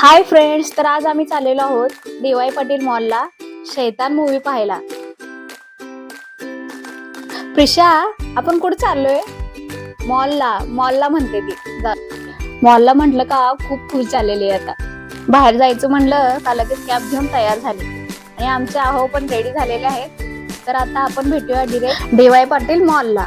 Hi friends तर आज आम्ही चाललेलो आहोत डीवाय पाटील मॉलला शैतान मूवी पाहायला. प्रिशा आपण कुठे चाललोय? मॉलला मॉलला म्हणते ती. मॉलला म्हटलं का खूप खुश झालेली आहे आता. बाहेर जायचं म्हणलं का लगेच कॅब घेऊन तयार झाली. आणि आमचे आहो पण रेडी झालेले आहेत. तर आता आपण भेटूया डिरेक्ट डीवाय पाटील मॉलला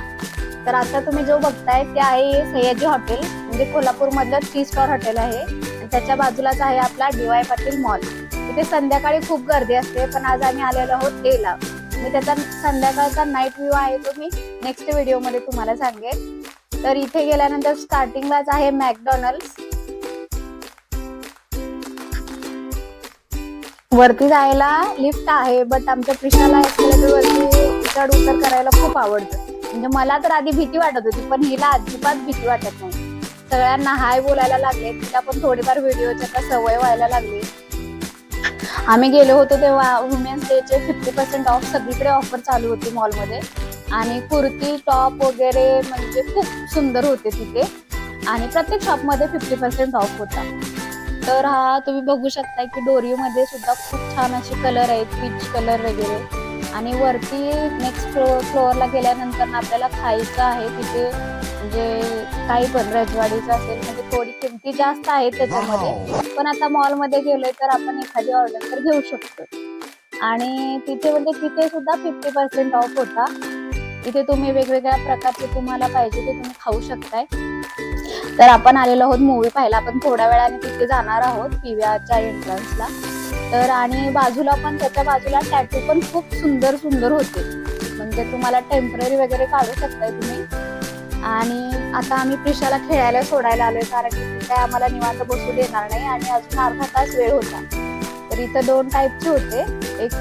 तर आता तुम्ही जो बघताय ते आहे सह्याजी हॉटेल म्हणजे कोल्हापूर मधलं थ्री स्टार हॉटेल आहे. त्याच्या बाजूलाच आहे आपला डीवाय पाटील मॉल. तिथे संध्याकाळी खूप गर्दी असते पण आज आम्ही आलेलो आहोत डेला मी त्याचा संध्याकाळचा नाईट व्ह्यू आहे तो मी नेक्स्ट व्हिडिओमध्ये तुम्हाला सांगेन. तर इथे गेल्यानंतर स्टार्टिंगलाच आहे मॅकडॉनल्ड्स वरती जायला लिफ्ट आहे बट आमच्या कृष्णाला escalator वरती चढ उतर करायला खूप आवडतं. म्हणजे मला तर आधी भीती वाटत होती पण हिला अजिबात भीती वाटत नाही. सगळ्यांना हाय बोलायला लागले. तिला पण थोडीफार व्हिडिओची आता सवय व्हायला लागली. आम्ही गेलो होतो तेव्हा वुमेन्स डेचे फिफ्टी पर्सेंट ऑफ सगळीकडे ऑफर चालू होती मॉलमध्ये आणि कुर्ती टॉप वगैरे म्हणजे खूप सुंदर होते तिथे. आणि प्रत्येक शॉपमध्ये फिफ्टी पर्सेंट ऑफ होता. तर हा तुम्ही बघू शकता की डोरीमध्ये सुद्धा खूप छान असे कलर आहेत पीच कलर वगैरे. आणि वरती नेक्स्ट फ्लोअर फ्लोअरला गेल्यानंतर ना आपल्याला खायचं आहे तिथे. म्हणजे काही पण रजवाडीचं असेल म्हणजे थोडी किमती जास्त आहेत त्याच्यामध्ये. पण आता मॉलमध्ये गेलोय तर आपण एखादी ऑर्डर तर घेऊ शकतो. आणि तिथे म्हणजे तिथे सुद्धा फिफ्टी पर्सेंट ऑफ होता. तिथे तुम्ही वेगवेगळ्या प्रकारचे तुम्हाला पाहिजे ते तुम्ही खाऊ शकताय. तर आपण आलेलो आहोत मूवी पाहायला. आपण थोड्या वेळाने तिथे जाणार आहोत पीव्हीआरच्या एंट्रन्सला तर आणि बाजूला पण त्याच्या बाजूला टॅटू पण खूप सुंदर सुंदर होते. म्हणजे तुम्हाला टेंपररी वगैरे काढू शकताय तुम्ही. आणि आता आम्ही प्रिशाला खेळायला सोडायला आलोय कारण की काय आम्हाला निवांत बसू देणार नाही आणि अजून अर्धा तास वेळ होता. तर इथं दोन टाईपचे होते. एक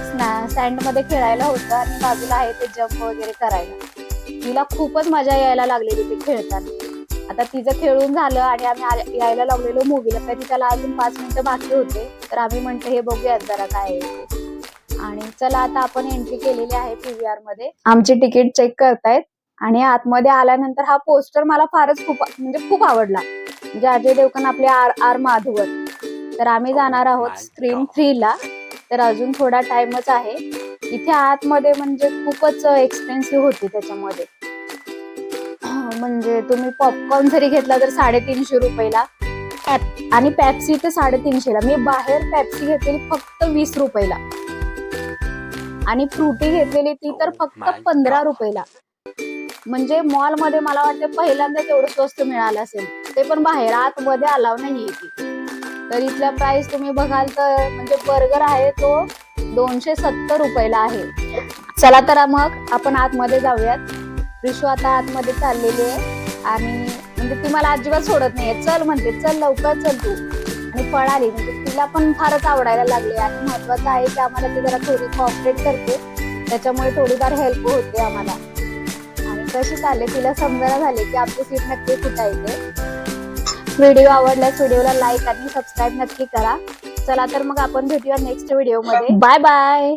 सँडमध्ये खेळायला होतं आणि बाजूला आहे ते जम्प वगैरे करायला. तिला खूपच मजा यायला लागलेली ते खेळताना. आता तिचं खेळून झालं आणि आम्ही यायला लागलेलो मूवीला तरी त्याला अजून पाच मिनिटं बाकी होते. तर आम्ही म्हणतो हे बघूयात जरा काय आहे आणि चला आता आपण एंट्री केलेली आहे पीव्हीआरमध्ये. आमची तिकीट चेक करतायत. आणि आतमध्ये आल्यानंतर हा पोस्टर मला फारच खूप म्हणजे खूप आवडला. म्हणजे अजय देवगण आपले आर आर माधवन. तर आम्ही जाणार आहोत स्क्रीन थ्री ला तर अजून थोडा टाइमच आहे. इथे आतमध्ये म्हणजे खूपच एक्सपेन्सिव्ह होती त्याच्यामध्ये. म्हणजे तुम्ही पॉपकॉर्न जरी घेतला तर साडेतीनशे रुपयाला. आणि पॅप्सी तर साडेतीनशेला. मी बाहेर पॅप्सी घेतलेली फक्त वीस रुपयाला. आणि फ्रुटी घेतलेली ती तर फक्त पंधरा रुपयाला. म्हणजे मॉलमध्ये मला वाटतं पहिल्यांदा तेवढं स्वस्त मिळालं असेल. ते पण बाहेर आतमध्ये अलाव नाही तर इथल्या प्राइस तुम्ही बघाल तर म्हणजे बर्गर आहे तो दोनशे सत्तर रुपयाला आहे. चला तर मग आपण आतमध्ये जाऊयात. रिशू आता आतमध्ये चाललेली आहे. आणि म्हणजे ती मला अजिबात सोडत नाहीये. चल म्हणते चल लवकर चल तू. आणि पळाली म्हणजे तिला पण फारच आवडायला लागले. आणि महत्वाचं आहे की आम्हाला ती जरा थोडी कॉपरेट करते. त्याच्यामुळे थोडीफार हेल्प होते आम्हाला. कशी आले तिला समजायला झाले की आपली सीट नक्की कुठं व्हिडिओ आवडल्यास व्हिडिओला लाईक आणि सबस्क्राईब नक्की करा. चला तर मग आपण भेटूया नेक्स्ट व्हिडिओमध्ये. Bye bye